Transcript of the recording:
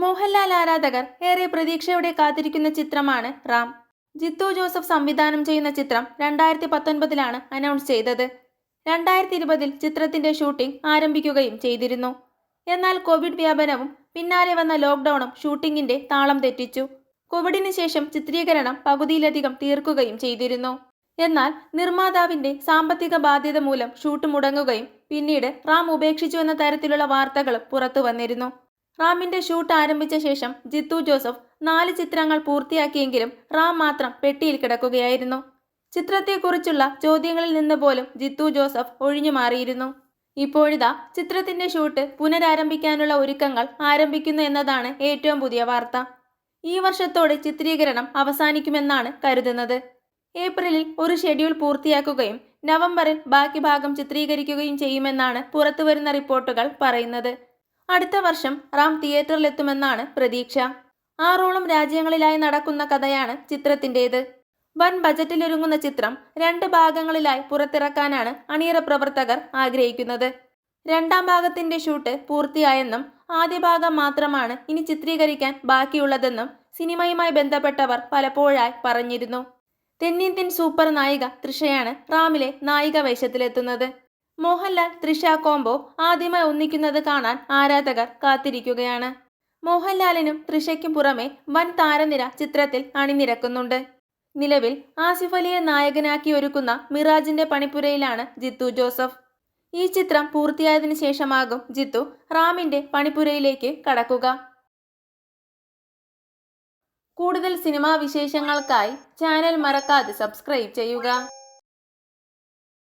മോഹൻലാൽ ആരാധകർ ഏറെ പ്രതീക്ഷയോടെ കാത്തിരിക്കുന്ന ചിത്രമാണ് റാം. ജിത്തു ജോസഫ് സംവിധാനം ചെയ്യുന്ന ചിത്രം രണ്ടായിരത്തി പത്തൊൻപതിലാണ് അനൗൺസ് ചെയ്തത്. രണ്ടായിരത്തി ഇരുപതിൽ ചിത്രത്തിന്റെ ഷൂട്ടിംഗ് ആരംഭിക്കുകയും ചെയ്തിരുന്നു. എന്നാൽ കോവിഡ് വ്യാപനവും പിന്നാലെ വന്ന ലോക്ക്ഡൌണും ഷൂട്ടിംഗിന്റെ താളം തെറ്റിച്ചു. കോവിഡിന് ശേഷം ചിത്രീകരണം പകുതിയിലധികം തീർക്കുകയും ചെയ്തിരുന്നു. എന്നാൽ നിർമ്മാതാവിന്റെ സാമ്പത്തിക ബാധ്യത മൂലം ഷൂട്ട് മുടങ്ങുകയും പിന്നീട് റാം ഉപേക്ഷിച്ചു എന്ന തരത്തിലുള്ള വാർത്തകളും പുറത്തു വന്നിരുന്നു. റാമിന്റെ ഷൂട്ട് ആരംഭിച്ച ശേഷം ജിത്തു ജോസഫ് നാല് ചിത്രങ്ങൾ പൂർത്തിയാക്കിയെങ്കിലും റാം മാത്രം പെട്ടിയിൽ കിടക്കുകയായിരുന്നു. ചിത്രത്തെക്കുറിച്ചുള്ള ചോദ്യങ്ങളിൽ നിന്ന് പോലും ജിത്തു ജോസഫ് ഒഴിഞ്ഞു മാറിയിരുന്നു. ഇപ്പോഴിതാ ചിത്രത്തിന്റെ ഷൂട്ട് പുനരാരംഭിക്കാനുള്ള ഒരുക്കങ്ങൾ ആരംഭിക്കുന്നു എന്നതാണ് ഏറ്റവും പുതിയ വാർത്ത. ഈ വർഷത്തോടെ ചിത്രീകരണം അവസാനിക്കുമെന്നാണ് കരുതുന്നത്. ഏപ്രിലിൽ ഒരു ഷെഡ്യൂൾ പൂർത്തിയാക്കുകയും നവംബറിൽ ബാക്കി ഭാഗം ചിത്രീകരിക്കുകയും ചെയ്യുമെന്നാണ് പുറത്തുവരുന്ന റിപ്പോർട്ടുകൾ പറയുന്നത്. അടുത്ത വർഷം റാം തിയേറ്ററിലെത്തുമെന്നാണ് പ്രതീക്ഷ. ആറോളം രാജ്യങ്ങളിലായി നടക്കുന്ന കഥയാണ് ചിത്രത്തിന്റേത്. വൻ ബജറ്റിലൊരുങ്ങുന്ന ചിത്രം രണ്ട് ഭാഗങ്ങളിലായി പുറത്തിറക്കാനാണ് അണിയറ പ്രവർത്തകർ ആഗ്രഹിക്കുന്നത്. രണ്ടാം ഭാഗത്തിന്റെ ഷൂട്ട് പൂർത്തിയായെന്നും ആദ്യ ഭാഗം മാത്രമാണ് ഇനി ചിത്രീകരിക്കാൻ ബാക്കിയുള്ളതെന്നും സിനിമയുമായി ബന്ധപ്പെട്ടവർ പലപ്പോഴായി പറഞ്ഞിരുന്നു. തെന്നിന്ത്യൻ സൂപ്പർ നായിക തൃഷയാണ് റാമിലെ നായിക വേഷത്തിലെത്തുന്നത്. മോഹൻലാൽ തൃഷ കോംബോ ആദ്യമായി ഒന്നിക്കുന്നത് കാണാൻ ആരാധകർ കാത്തിരിക്കുകയാണ്. മോഹൻലാലിനും തൃഷയ്ക്കും പുറമെ വൻ താരനിര ചിത്രത്തിൽ അണിനിരക്കുന്നുണ്ട്. നിലവിൽ ആസിഫ് അലിയെ നായകനാക്കി ഒരുക്കുന്ന മിറാജിന്റെ പണിപ്പുരയിലാണ് ജിത്തു ജോസഫ്. ഈ ചിത്രം പൂർത്തിയായതിനു ശേഷമാകും ജിത്തു റാമിന്റെ പണിപ്പുരയിലേക്ക് കടക്കുക. കൂടുതൽ സിനിമാ വിശേഷങ്ങൾക്കായി ചാനൽ മറക്കാതെ സബ്സ്ക്രൈബ് ചെയ്യുക.